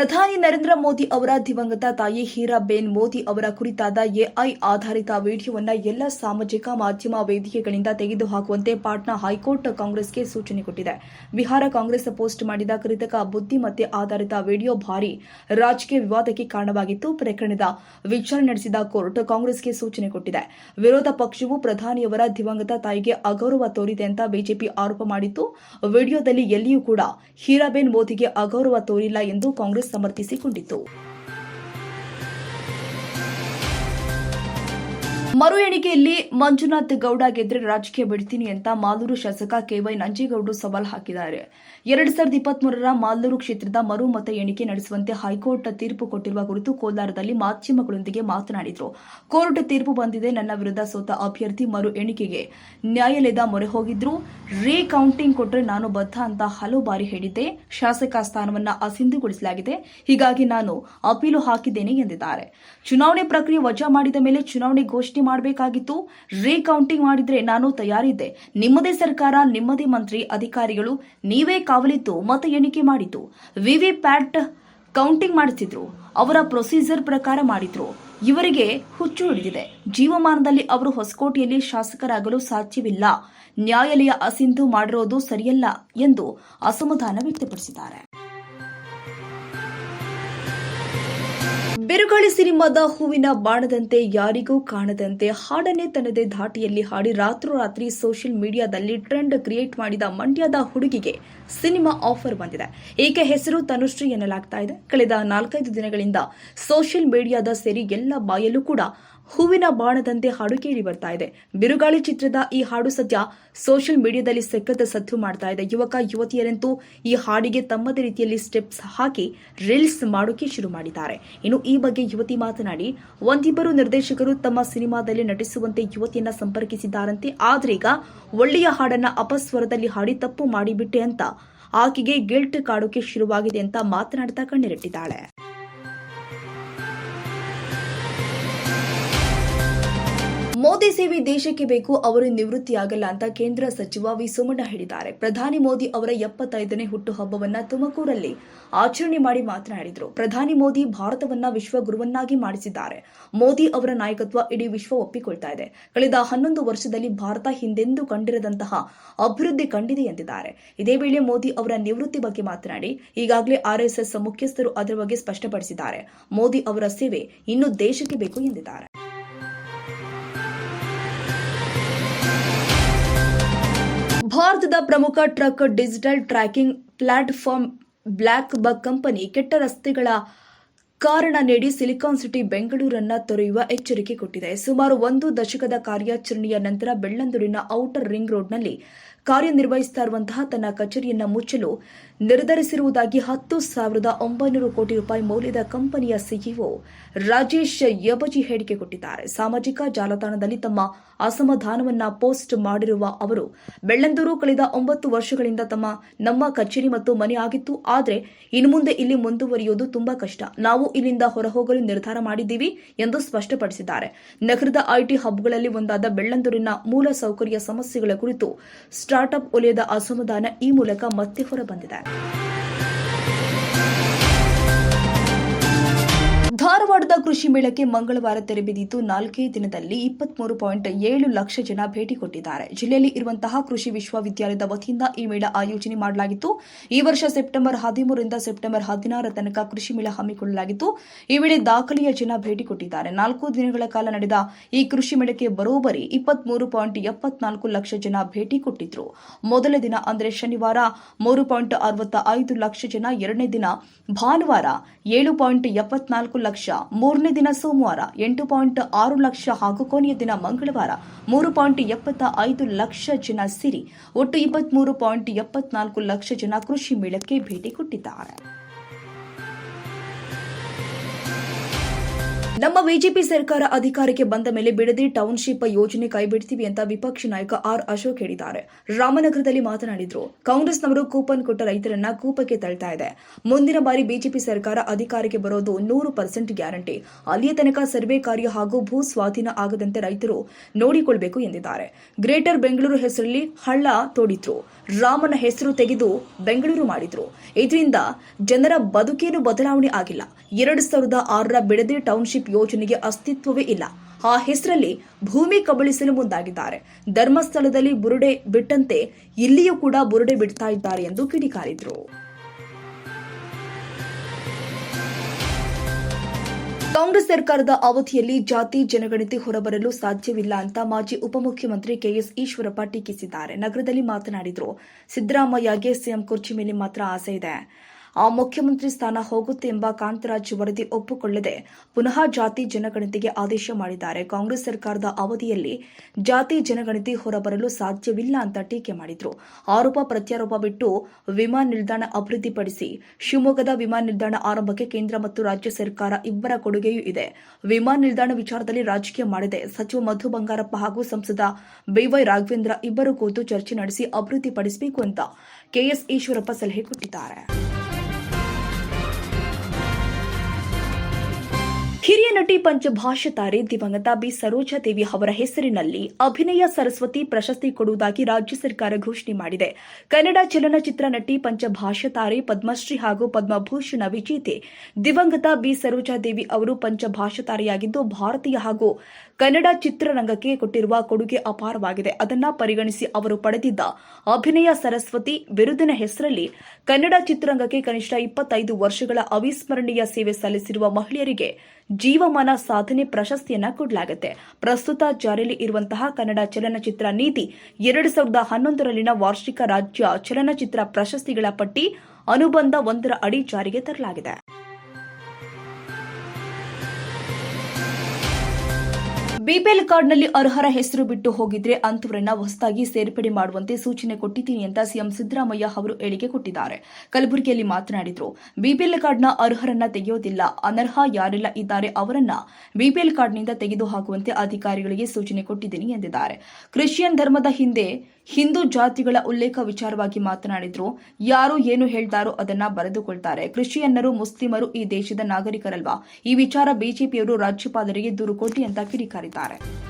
ಪ್ರಧಾನಿ ನರೇಂದ್ರ ಮೋದಿ ಅವರ ದಿವಂಗತ ತಾಯಿ ಹೀರಾಬೇನ್ ಮೋದಿ ಅವರ ಕುರಿತಾದ ಎಐ ಆಧಾರಿತ ವಿಡಿಯೋವನ್ನು ಎಲ್ಲ ಸಾಮಾಜಿಕ ಮಾಧ್ಯಮ ವೇದಿಕೆಗಳಿಂದ ತೆಗೆದುಹಾಕುವಂತೆ ಪಾಟ್ನಾ ಹೈಕೋರ್ಟ್ ಕಾಂಗ್ರೆಸ್ಗೆ ಸೂಚನೆ ಕೊಟ್ಟಿದೆ. ಬಿಹಾರ ಕಾಂಗ್ರೆಸ್ ಪೋಸ್ಟ್ ಮಾಡಿದ ಕೃತಕ ಬುದ್ಧಿಮತ್ತೆ ಆಧಾರಿತ ವಿಡಿಯೋ ಭಾರಿ ರಾಜಕೀಯ ವಿವಾದಕ್ಕೆ ಕಾರಣವಾಗಿತ್ತು. ಪ್ರಕರಣದ ವಿಚಾರಣೆ ನಡೆಸಿದ ಕೋರ್ಟ್ ಕಾಂಗ್ರೆಸ್ಗೆ ಸೂಚನೆ ಕೊಟ್ಟಿದೆ. ವಿರೋಧ ಪಕ್ಷವು ಪ್ರಧಾನಿಯವರ ದಿವಂಗತ ತಾಯಿಗೆ ಅಗೌರವ ತೋರಿದೆ ಅಂತ ಬಿಜೆಪಿ ಆರೋಪ ಮಾಡಿತ್ತು. ವಿಡಿಯೋದಲ್ಲಿ ಎಲ್ಲಿಯೂ ಕೂಡ ಹೀರಾಬೇನ್ ಮೋದಿಗೆ ಅಗೌರವ ತೋರಿಲ್ಲ ಎಂದು ಕಾಂಗ್ರೆಸ್ ಸಮರ್ಥಿಸಿಕೊಂಡಿತ್ತು ಮರು ಎಣಿಕೆಯಲ್ಲಿ ಮಂಜುನಾಥ್ ಗೌಡ ಗೆದ್ರೆ ರಾಜಕೀಯ ಬಿಡ್ತೀನಿ ಅಂತ ಮಾಲೂರು ಶಾಸಕ ಕೆವೈ ನಂಜೇಗೌಡರು ಸವಾಲ್ ಹಾಕಿದ್ದಾರೆ. ಎರಡ್ ಸಾವಿರದ ಇಪ್ಪತ್ಮೂರರ ಮಾಲೂರು ಕ್ಷೇತ್ರದ ಮರು ಮತ ಎಣಿಕೆ ನಡೆಸುವಂತೆ ಹೈಕೋರ್ಟ್ ತೀರ್ಪು ಕೊಟ್ಟಿರುವ ಕುರಿತು ಕೋಲಾರದಲ್ಲಿ ಮಾಧ್ಯಮಗಳೊಂದಿಗೆ ಮಾತನಾಡಿದರು. ಕೋರ್ಟ್ ತೀರ್ಪು ಬಂದಿದೆ. ನನ್ನ ವಿರುದ್ಧ ಸೋತ ಅಭ್ಯರ್ಥಿ ಮರು ಎಣಿಕೆಗೆ ನ್ಯಾಯಾಲಯದ ಮೊರೆ ಹೋಗಿದ್ರು. ರೀಕೌಂಟಿಂಗ್ ಕೊಟ್ರೆ ನಾನು ಬದ್ಧ ಅಂತ ಹಲವು ಬಾರಿ ಹೇಳಿದ್ದೆ. ಶಾಸಕ ಸ್ಥಾನವನ್ನ ಅಸಿಂಧುಗೊಳಿಸಲಾಗಿದೆ. ಹೀಗಾಗಿ ನಾನು ಅಪೀಲು ಹಾಕಿದ್ದೇನೆ ಎಂದಿದ್ದಾರೆ. ಚುನಾವಣೆ ಪ್ರಕ್ರಿಯೆ ವಜಾ ಮಾಡಿದ ಮೇಲೆ ಚುನಾವಣೆ ಘೋಷಣೆ ಮಾಡಬೇಕಾಗಿತ್ತು. ರೀಕೌಂಟಿಂಗ್ ಮಾಡಿದ್ರೆ ನಾನು ತಯಾರಿದ್ದೆ. ನಿಮ್ಮದೇ ಸರ್ಕಾರ, ನಿಮ್ಮದೇ ಮಂತ್ರಿ, ಅಧಿಕಾರಿಗಳು, ನೀವೇ ಕಾವಲಿತ್ತು ಮತ ಎಣಿಕೆ ಮಾಡಿತು ವಿವಿ ಪ್ಯಾಟ್ ಕೌಂಟಿಂಗ್ ಮಾಡಿಸಿದ್ರು. ಅವರ ಪ್ರೊಸೀಜರ್ ಪ್ರಕಾರ ಮಾಡಿದ್ರು. ಇವರಿಗೆ ಹುಚ್ಚು ಹಿಡಿದಿದೆ. ಜೀವಮಾನದಲ್ಲಿ ಅವರು ಹೊಸಕೋಟೆಯಲ್ಲಿ ಶಾಸಕರಾಗಲು ಸಾಧ್ಯವಿಲ್ಲ. ನ್ಯಾಯಾಲಯ ಅಸಿಂಧು ಮಾಡಿರೋದು ಸರಿಯಲ್ಲ ಎಂದು ಅಸಮಾಧಾನ ವ್ಯಕ್ತಪಡಿಸಿದ್ದಾರೆ. ಬಿರುಗಾಳಿ ಸಿನಿಮಾದ ಹೂವಿನ ಬಾಣದಂತೆ ಯಾರಿಗೂ ಕಾಣದಂತೆ ಹಾಡನ್ನೇ ತನ್ನದೇ ಧಾಟಿಯಲ್ಲಿ ಹಾಡಿ ರಾತ್ರೋರಾತ್ರಿ ಸೋಷಿಯಲ್ ಮೀಡಿಯಾದಲ್ಲಿ ಟ್ರೆಂಡ್ ಕ್ರಿಯೇಟ್ ಮಾಡಿದ ಮಂಡ್ಯದ ಹುಡುಗಿಗೆ ಸಿನಿಮಾ ಆಫರ್ ಬಂದಿದೆ. ಈಕೆ ಹೆಸರು ತನುಶ್ರೀ ಎನ್ನಲಾಗ್ತಾ ಇದೆ. ಕಳೆದ ನಾಲ್ಕೈದು ದಿನಗಳಿಂದ ಸೋಷಿಯಲ್ ಮೀಡಿಯಾದ ಸೇರಿ ಎಲ್ಲ ಬಾಯಲ್ಲೂ ಕೂಡ ಹೂವಿನ ಬಾಣದಂತೆ ಹಾಡು ಕೇಳಿ ಬರ್ತಾ ಇದೆ. ಬಿರುಗಾಳಿ ಚಿತ್ರದ ಈ ಹಾಡು ಸದ್ಯ ಸೋಷಿಯಲ್ ಮೀಡಿಯಾದಲ್ಲಿ ಸಖತ್ ಸದ್ದು ಮಾಡ್ತಾ ಇದೆ. ಯುವಕ, ಯುವತಿಯರಂತೂ ಈ ಹಾಡಿಗೆ ತಮ್ಮದೇ ರೀತಿಯಲ್ಲಿ ಸ್ಟೆಪ್ಸ್ ಹಾಕಿ ರೀಲ್ಸ್ ಮಾಡೋಕೆ ಶುರು ಮಾಡಿದ್ದಾರೆ. ಇನ್ನು ಈ ಬಗ್ಗೆ ಯುವತಿ ಮಾತನಾಡಿ, ಒಂದಿಬ್ಬರು ನಿರ್ದೇಶಕರು ತಮ್ಮ ಸಿನಿಮಾದಲ್ಲಿ ನಟಿಸುವಂತೆ ಯುವತಿಯನ್ನ ಸಂಪರ್ಕಿಸಿದ್ದಾರಂತೆ. ಆದ್ರೆ ಈಗ ಒಳ್ಳೆಯ ಹಾಡನ್ನ ಅಪಸ್ವರದಲ್ಲಿ ಹಾಡಿ ತಪ್ಪು ಮಾಡಿಬಿಟ್ಟೆ ಅಂತ ಆಕೆಗೆ ಗಿಲ್ಟ್ ಕಾಡೋಕೆ ಶುರುವಾಗಿದೆ ಅಂತ ಮಾತನಾಡ್ತಾ ಕಣ್ಣೀರಿಟ್ಟಿದ್ದಾಳೆ. ಮೋದಿ ಸೇವೆ ದೇಶಕ್ಕೆ ಬೇಕು, ಅವರು ನಿವೃತ್ತಿಯಾಗಲ್ಲ ಅಂತ ಕೇಂದ್ರ ಸಚಿವ ವಿ ಸೋಮಣ್ಣ ಹೇಳಿದ್ದಾರೆ. ಪ್ರಧಾನಿ ಮೋದಿ ಅವರ ಎಪ್ಪತ್ತೈದನೇ ಹುಟ್ಟುಹಬ್ಬವನ್ನ ತುಮಕೂರಲ್ಲಿ ಆಚರಣೆ ಮಾಡಿ ಮಾತನಾಡಿದರು. ಪ್ರಧಾನಿ ಮೋದಿ ಭಾರತವನ್ನ ವಿಶ್ವ ಗುರುವನ್ನಾಗಿ ಮಾಡಿಸಿದ್ದಾರೆ. ಮೋದಿ ಅವರ ನಾಯಕತ್ವ ಇಡೀ ವಿಶ್ವ ಒಪ್ಪಿಕೊಳ್ತಾ ಇದೆ. ಕಳೆದ ಹನ್ನೊಂದು ವರ್ಷದಲ್ಲಿ ಭಾರತ ಹಿಂದೆಂದೂ ಕಂಡಿರದಂತಹ ಅಭಿವೃದ್ಧಿ ಕಂಡಿದೆ ಎಂದಿದ್ದಾರೆ. ಇದೇ ವೇಳೆ ಮೋದಿ ಅವರ ನಿವೃತ್ತಿ ಬಗ್ಗೆ ಮಾತನಾಡಿ, ಈಗಾಗಲೇ ಆರ್ಎಸ್ಎಸ್ ಮುಖ್ಯಸ್ಥರು ಅದರ ಬಗ್ಗೆ ಸ್ಪಷ್ಟಪಡಿಸಿದ್ದಾರೆ. ಮೋದಿ ಅವರ ಸೇವೆ ಇನ್ನೂ ದೇಶಕ್ಕೆ ಬೇಕು ಎಂದಿದ್ದಾರೆ. ಭಾರತದ ಪ್ರಮುಖ truck digital tracking platform BlackBuck company ಕೆಟ್ಟ ರಸ್ತೆಗಳ ಕಾರಣ ನೀಡಿ ಸಿಲಿಕಾನ್ ಸಿಟಿ ಬೆಂಗಳೂರನ್ನ ತೊರೆಯುವ ಎಚ್ಚರಿಕೆ ಕೊಟ್ಟಿದೆ. ಸುಮಾರು ಒಂದು ದಶಕದ ಕಾರ್ಯಾಚರಣೆಯ ನಂತರ ಬೆಳ್ಳಂದೂರಿನ ಔಟರ್ ರಿಂಗ್ ರೋಡ್ನಲ್ಲಿ ಕಾರ್ಯನಿರ್ವಹಿಸುತ್ತಾ ಇರುವಂತಹ ತನ್ನ ಕಚೇರಿಯನ್ನು ಮುಚ್ಚಲು ನಿರ್ಧರಿಸಿರುವುದಾಗಿ ಹತ್ತು ಸಾವಿರದ ಒಂಬೈನೂರು ಕೋಟಿ ರೂಪಾಯಿ ಮೌಲ್ಯದ ಕಂಪನಿಯ ಸಿಇಒ ರಾಜೇಶ್ ಯಬಜಿ ಹೇಳಿಕೆ ಕೊಟ್ಟಿದ್ದಾರೆ. ಸಾಮಾಜಿಕ ಜಾಲತಾಣದಲ್ಲಿ ತಮ್ಮ ಅಸಮಾಧಾನವನ್ನ ಪೋಸ್ಟ್ ಮಾಡಿರುವ ಅವರು, ಬೆಳ್ಳಂದೂರು ಕಳೆದ ಒಂಬತ್ತು ವರ್ಷಗಳಿಂದ ತಮ್ಮ ನಮ್ಮ ಕಚೇರಿ ಮತ್ತು ಮನೆ ಆಗಿತ್ತು. ಆದರೆ ಇನ್ನು ಮುಂದೆ ಇಲ್ಲಿ ಮುಂದುವರಿಯುವುದು ತುಂಬಾ ಕಷ್ಟ. ನಾವು ಇಲ್ಲಿಂದ ಹೊರಹೋಗಲು ನಿರ್ಧಾರ ಮಾಡಿದ್ದೀವಿ ಎಂದು ಸ್ಪಷ್ಟಪಡಿಸಿದ್ದಾರೆ. ನಗರದ ಐಟಿ ಹಬ್ಗಳಲ್ಲಿ ಒಂದಾದ ಬೆಳ್ಳಂದೂರಿನ ಮೂಲ ಸೌಕರ್ಯ ಸಮಸ್ಯೆಗಳ ಕುರಿತು ಸ್ಟಾರ್ಟ್ಅಪ್ ವಲಯದ ಅಸಮಾಧಾನ ಈ ಮೂಲಕ ಮತ್ತೆ ಹೊರಬಂದಿದೆ. ಧಾರವಾಡದ ಕೃಷಿ ಮೇಳಕ್ಕೆ ಮಂಗಳವಾರ ತೆರೆ ಬಿದ್ದಿದ್ದು ನಾಲ್ಕೇ ದಿನದಲ್ಲಿ ಇಪ್ಪತ್ಮೂರು ಪಾಯಿಂಟ್ ಏಳು ಲಕ್ಷ ಜನ ಭೇಟಿ ಕೊಟ್ಟಿದ್ದಾರೆ. ಜಿಲ್ಲೆಯಲ್ಲಿ ಇರುವಂತಹ ಕೃಷಿ ವಿಶ್ವವಿದ್ಯಾಲಯದ ವತಿಯಿಂದ ಈ ಮೇಳ ಆಯೋಜನೆ ಮಾಡಲಾಗಿತ್ತು. ಈ ವರ್ಷ ಸೆಪ್ಟೆಂಬರ್ ಹದಿಮೂರರಿಂದ ಸೆಪ್ಟೆಂಬರ್ ಹದಿನಾರ ತನಕ ಕೃಷಿ ಮೇಳ ಹಮ್ಮಿಕೊಳ್ಳಲಾಗಿತ್ತು. ಈ ವೇಳೆ ದಾಖಲೆಯ ಜನ ಭೇಟಿ ಕೊಟ್ಟಿದ್ದಾರೆ. ನಾಲ್ಕು ದಿನಗಳ ಕಾಲ ನಡೆದ ಈ ಕೃಷಿ ಮೇಳಕ್ಕೆ ಬರೋಬ್ಬರಿ ಇಪ್ಪತ್ಮೂರು ಪಾಯಿಂಟ್ ಎಪ್ಪತ್ನಾಲ್ಕು ಲಕ್ಷ ಜನ ಭೇಟಿ ಕೊಟ್ಟಿದ್ರು. ಮೊದಲ ದಿನ ಅಂದರೆ ಶನಿವಾರ ಮೂರು ಪಾಯಿಂಟ್ ಅರವತ್ತ ಐದು ಲಕ್ಷ ಜನ, ಎರಡನೇ ದಿನ ಭಾನುವಾರ ಏಳು ಪಾಯಿಂಟ್ ಎಪ್ಪತ್ನಾಲ್ಕು ಲಕ್ಷ ಮೂರನೇ ದಿನ ಸೋಮವಾರ ಎಂಟು ಪಾಯಿಂಟ್ ಆರು ಲಕ್ಷ ಹಾಗೂ ಕೊನೆಯ ದಿನ ಮಂಗಳವಾರ ಮೂರು ಪಾಯಿಂಟ್ ಎಪ್ಪತ್ತ ಐದು ಲಕ್ಷ ಜನ ಸೇರಿ ಒಟ್ಟು ಇಪ್ಪತ್ಮೂರು ಪಾಯಿಂಟ್ ಎಪ್ಪತ್ನಾಲ್ಕು ಲಕ್ಷ ಜನ ಕೃಷಿ ಮೇಳಕ್ಕೆ ಭೇಟಿ ಕೊಟ್ಟಿದ್ದಾರೆ. ನಮ್ಮ ಬಿಜೆಪಿ ಸರ್ಕಾರ ಅಧಿಕಾರಕ್ಕೆ ಬಂದ ಮೇಲೆ ಬಿಡದಿ ಟೌನ್ಶಿಪ್ ಯೋಜನೆ ಕೈಬಿಡ್ತೀವಿ ಅಂತ ವಿಪಕ್ಷ ನಾಯಕ ಆರ್ ಅಶೋಕ್ ಹೇಳಿದ್ದಾರೆ. ರಾಮನಗರದಲ್ಲಿ ಮಾತನಾಡಿದ್ರು. ಕಾಂಗ್ರೆಸ್ನವರು ಕೂಪನ್ ಕೊಟ್ಟ ರೈತರನ್ನ ಕೂಪಕ್ಕೆ ತಳ್ತಾ ಇದೆ. ಮುಂದಿನ ಬಾರಿ ಬಿಜೆಪಿ ಸರ್ಕಾರ ಅಧಿಕಾರಕ್ಕೆ ಬರೋದು ನೂರು ಪರ್ಸೆಂಟ್ ಗ್ಯಾರಂಟಿ. ಅಲ್ಲಿಯ ತನಕ ಸರ್ವೆ ಕಾರ್ಯ ಹಾಗೂ ಭೂ ಸ್ವಾಧೀನ ಆಗದಂತೆ ರೈತರು ನೋಡಿಕೊಳ್ಬೇಕು ಎಂದಿದ್ದಾರೆ. ಗ್ರೇಟರ್ ಬೆಂಗಳೂರು ಹೆಸರಲ್ಲಿ ಹಳ್ಳ ತೋಡಿದ್ರು. ರಾಮನ ಹೆಸರು ತೆಗೆದು ಬೆಂಗಳೂರು ಮಾಡಿದ್ರು. ಇದರಿಂದ ಜನರ ಬದುಕೇನು ಬದಲಾವಣೆ ಆಗಿಲ್ಲ. ಎರಡು ಸಾವಿರದ ಆರರ ಬಿಡದಿ ಟೌನ್ಶಿಪ್ ಯೋಜನೆಗೆ ಅಸ್ತಿತ್ವವೇ ಇಲ್ಲ. ಆ ಹೆಸರಲ್ಲಿ ಭೂಮಿ ಕಬಳಿಸಲು ಮುಂದಾಗಿದ್ದಾರೆ. ಧರ್ಮಸ್ಥಳದಲ್ಲಿ ಬುರುಡೆ ಬಿಟ್ಟಂತೆ ಇಲ್ಲಿಯೂ ಕೂಡ ಬುರುಡೆ ಬಿಡ್ತಾ ಇದ್ದಾರೆ ಎಂದು ಕಿಡಿಕಾರಿದ್ರು. ಕಾಂಗ್ರೆಸ್ ಸರ್ಕಾರದ ಅವಧಿಯಲ್ಲಿ ಜಾತಿ ಜನಗಣತಿ ಹೊರಬರಲು ಸಾಧ್ಯವಿಲ್ಲ ಅಂತ ಮಾಜಿ ಉಪಮುಖ್ಯಮಂತ್ರಿ ಕೆಎಸ್ ಈಶ್ವರಪ್ಪ ಟೀಕಿಸಿದ್ದಾರೆ. ನಗರದಲ್ಲಿ ಮಾತನಾಡಿದರು. ಸಿದ್ದರಾಮಯ್ಯಗೆ ಸಿಎಂ ಕುರ್ಚಿ ಮೇಲೆ ಮಾತ್ರ ಆಸೆ ಇದೆ. ಆ ಮುಖ್ಯಮಂತ್ರಿ ಸ್ಥಾನ ಹೋಗುತ್ತೆ ಎಂಬ ಕಾಂತರಾಜ್ ವರದಿ ಒಪ್ಪಿಕೊಳ್ಳದೆ ಪುನಃ ಜಾತಿ ಜನಗಣತಿಗೆ ಆದೇಶ ಮಾಡಿದ್ದಾರೆ. ಕಾಂಗ್ರೆಸ್ ಸರ್ಕಾರದ ಅವಧಿಯಲ್ಲಿ ಜಾತಿ ಜನಗಣತಿ ಹೊರಬರಲು ಸಾಧ್ಯವಿಲ್ಲ ಅಂತ ಟೀಕೆ ಮಾಡಿದ್ರು. ಆರೋಪ ಪ್ರತ್ಯಾರೋಪ ಬಿಟ್ಟು ವಿಮಾನ ನಿಲ್ದಾಣ ಅಭಿವೃದ್ಧಿಪಡಿಸಿ ಶಿವಮೊಗ್ಗದ ವಿಮಾನ ನಿಲ್ದಾಣ ಆರಂಭಕ್ಕೆ ಕೇಂದ್ರ ಮತ್ತು ರಾಜ್ಯ ಸರ್ಕಾರ ಇಬ್ಬರ ಕೊಡುಗೆಯೂ ಇದೆ. ವಿಮಾನ ನಿಲ್ದಾಣ ವಿಚಾರದಲ್ಲಿ ರಾಜಕೀಯ ಮಾಡಿದೆ ಸಚಿವ ಮಧು ಬಂಗಾರಪ್ಪ ಹಾಗೂ ಸಂಸದ ಬಿವೈ ರಾಘವೇಂದ್ರ ಇಬ್ಬರು ಕೂತು ಚರ್ಚೆ ನಡೆಸಿ ಅಭಿವೃದ್ಧಿಪಡಿಸಬೇಕು ಅಂತ ಕೆಎಸ್ ಈಶ್ವರಪ್ಪ ಸಲಹೆ ಕೊಟ್ಟಿದ್ದಾರೆ. ಹಿರಿಯ ನಟಿ ಪಂಚಭಾಷತಾರೆ ದಿವಂಗತ ಬಿ. ಸರೋಜಾದೇವಿ ಅವರ ಹೆಸರಿನಲ್ಲಿ ಅಭಿನಯ ಸರಸ್ವತಿ ಪ್ರಶಸ್ತಿ ಕೊಡುವುದಾಗಿ ರಾಜ್ಯ ಸರ್ಕಾರ ಘೋಷಣೆ ಮಾಡಿದೆ. ಕನ್ನಡ ಚಲನಚಿತ್ರ ನಟಿ ಪಂಚಭಾಷತಾರೆ ಪದ್ಮಶ್ರೀ ಹಾಗೂ ಪದ್ಮಭೂಷಣ ವಿಜೇತೆ ದಿವಂಗತ ಬಿ. ಸರೋಜಾದೇವಿ ಅವರು ಪಂಚಭಾಷತಾರೆಯಾಗಿದ್ದು ಭಾರತೀಯ ಹಾಗೂ ಕನ್ನಡ ಚಿತ್ರರಂಗಕ್ಕೆ ಕೊಟ್ಟಿರುವ ಕೊಡುಗೆ ಅಪಾರವಾಗಿದೆ. ಅದನ್ನ ಪರಿಗಣಿಸಿ ಅವರು ಪಡೆದಿದ್ದ ಅಭಿನಯ ಸರಸ್ವತಿ ಬಿರುದಿನ ಹೆಸರಲ್ಲಿ ಕನ್ನಡ ಚಿತ್ರರಂಗಕ್ಕೆ ಕನಿಷ್ಠ ಇಪ್ಪತ್ತೈದು ವರ್ಷಗಳ ಅವಿಸ್ಮರಣೀಯ ಸೇವೆ ಸಲ್ಲಿಸಿರುವ ಮಹಿಳೆಯರಿಗೆ ಜೀವಮಾನ ಸಾಧನೆ ಪ್ರಶಸ್ತಿಯನ್ನ ಕೊಡಲಾಗುತ್ತೆ. ಪ್ರಸ್ತುತ ಜಾರಿಯಲ್ಲಿ ಇರುವಂತಹ ಕನ್ನಡ ಚಲನಚಿತ್ರ ನೀತಿ ಎರಡು ಸಾವಿರದ ಹನ್ನೊಂದರಲ್ಲಿನ ವಾರ್ಷಿಕ ರಾಜ್ಯ ಚಲನಚಿತ್ರ ಪ್ರಶಸ್ತಿಗಳ ಪಟ್ಟಿ ಅನುಬಂಧ ಒಂದರ ಅಡಿ ಜಾರಿಗೆ ತರಲಾಗಿದೆ. ಬಿಪಿಎಲ್ ಕಾರ್ಡ್ನಲ್ಲಿ ಅರ್ಹರ ಹೆಸರು ಬಿಟ್ಟು ಹೋಗಿದ್ರೆ ಅಂತವರನ್ನ ಹೊಸದಾಗಿ ಸೇರ್ಪಡೆ ಮಾಡುವಂತೆ ಸೂಚನೆ ಕೊಟ್ಟಿದ್ದೀನಿ ಅಂತ ಸಿಎಂ ಸಿದ್ದರಾಮಯ್ಯ ಅವರು ಹೇಳಿಕೆ ಕೊಟ್ಟಿದ್ದಾರೆ. ಕಲಬುರಗಿಯಲ್ಲಿ ಮಾತನಾಡಿದ್ರು, ಬಿಪಿಎಲ್ ಕಾರ್ಡ್ನ ಅರ್ಹರನ್ನ ತೆಗೆಯೋದಿಲ್ಲ, ಅನರ್ಹ ಯಾರೆಲ್ಲ ಇದ್ದಾರೆ ಅವರನ್ನ ಬಿಪಿಎಲ್ ಕಾರ್ಡ್ನಿಂದ ತೆಗೆದು ಹಾಕುವಂತೆ ಅಧಿಕಾರಿಗಳಿಗೆ ಸೂಚನೆ ಕೊಟ್ಟಿದ್ದೀನಿ ಎಂದಿದ್ದಾರೆ. ಕ್ರಿಶ್ಚಿಯನ್ ಧರ್ಮದ ಹಿಂದೆ ಹಿಂದೂ ಜಾತಿಗಳ ಉಲ್ಲೇಖ ವಿಚಾರವಾಗಿ ಮಾತನಾಡಿದ್ರು, ಯಾರು ಏನು ಹೇಳ್ತಾರೋ ಅದನ್ನ ಬರೆದುಕೊಳ್ತಾರೆ. ಕ್ರಿಶ್ಚಿಯನ್ನರು, ಮುಸ್ಲಿಮರು ಈ ದೇಶದ ನಾಗರಿಕರಲ್ವಾ? ಈ ವಿಚಾರ ಬಿಜೆಪಿಯವರು ರಾಜ್ಯಪಾಲರಿಗೆ ದೂರು ಕೊಟ್ಟಿ ಅಂತ ಕಿಡಿಕಾರಿದ್ದಾರೆ. komentarze.